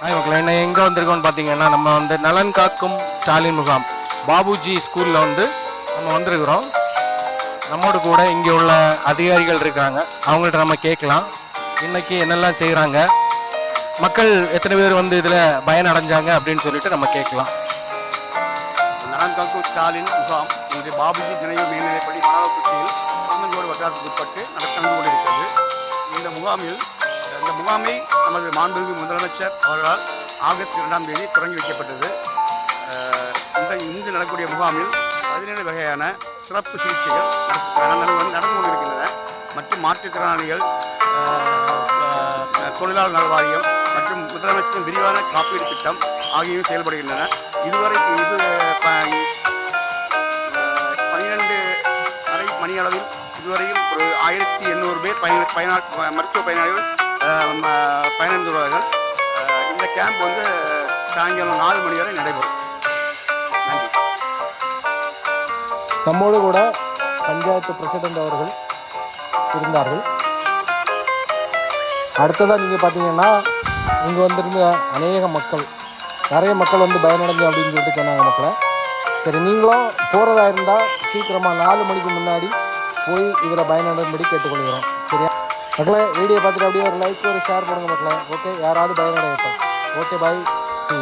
Hi என்ன எங்கே வந்திருக்கோம்னு பார்த்தீங்கன்னா நம்ம வந்து நலன் காக்கும் ஸ்டாலின் முகாம். பாபுஜி ஸ்கூலில் வந்து நம்ம வந்திருக்கிறோம். நம்மோடு கூட இங்கே உள்ள அதிகாரிகள் இருக்காங்க. அவங்கள்ட்ட நம்ம கேட்கலாம். இன்னைக்கு என்னெல்லாம் செய்கிறாங்க மக்கள் எத்தனை பேர் வந்து இதில் பயன் அடைஞ்சாங்க அப்படின்னு சொல்லிட்டு நம்ம கேட்கலாம். நலன் காக்கும் ஸ்டாலின் முகாம். இன்று பாபுஜி நினைவு மேல்நிலைப்படி மாணவ குச்சியில் காமஞ்சோடு வட்டாரத்துக்கு உட்பட்டு நடந்து கொண்டிருக்கிறது. இந்த முகாமில் இந்த முகாமை நமது மாண்புமிகு முதலமைச்சர் அவர்களால் ஆகஸ்ட் இரண்டாம் தேதி தொடங்கி வைக்கப்பட்டது. இந்த இன்று நடக்கக்கூடிய முகாமில் பதினேழு வகையான சிறப்பு சிகிச்சைகள் நடந்து கொண்டிருக்கின்றன. மற்றும் மாற்றுத்திறனாளிகள் தொழிலாளர் நலவாரியம் மற்றும் முதலமைச்சரின் விரிவான காப்பீடு திட்டம் ஆகியவை செயல்படுகின்றன. இதுவரை இது பனிரெண்டு பன்னிரண்டு அரை மணி அளவில் இதுவரையில் ஒரு ஆயிரத்தி எண்ணூறு பேர் பயன பயனா மருத்துவ பயனாளிகள் அஹ், வருவார்கள் இந்த கேம்ப் வந்து சாயங்காலம் நாலு மணி வரை நடைபெறும். நன்றி. நம்மோடு கூட பஞ்சாயத்து பிரசிடென்ட் அவர்கள் இருந்தார்கள். அடுத்ததாக நீங்கள் பார்த்தீங்கன்னா இங்கே வந்திருந்த அநேக மக்கள் நிறைய மக்கள் வந்து பயனடைஞ்சு அப்படின்னு சொல்லிட்டு சொன்னாங்க மக்களை. சரி நீங்களும் போகிறதா இருந்தால் சீக்கிரமாக நாலு மணிக்கு முன்னாடி போய் இதில் பயனடையும்படி கேட்டுக்கொள்கிறோம். சரியா? மக்களே வீடியோ பார்த்துட்டு அப்படியே ஒரு லைக் ஒரு ஷேர் பண்ணுங்கள் மக்களே. ஓகே யாராவது பயனடையட்டும். Okay bye C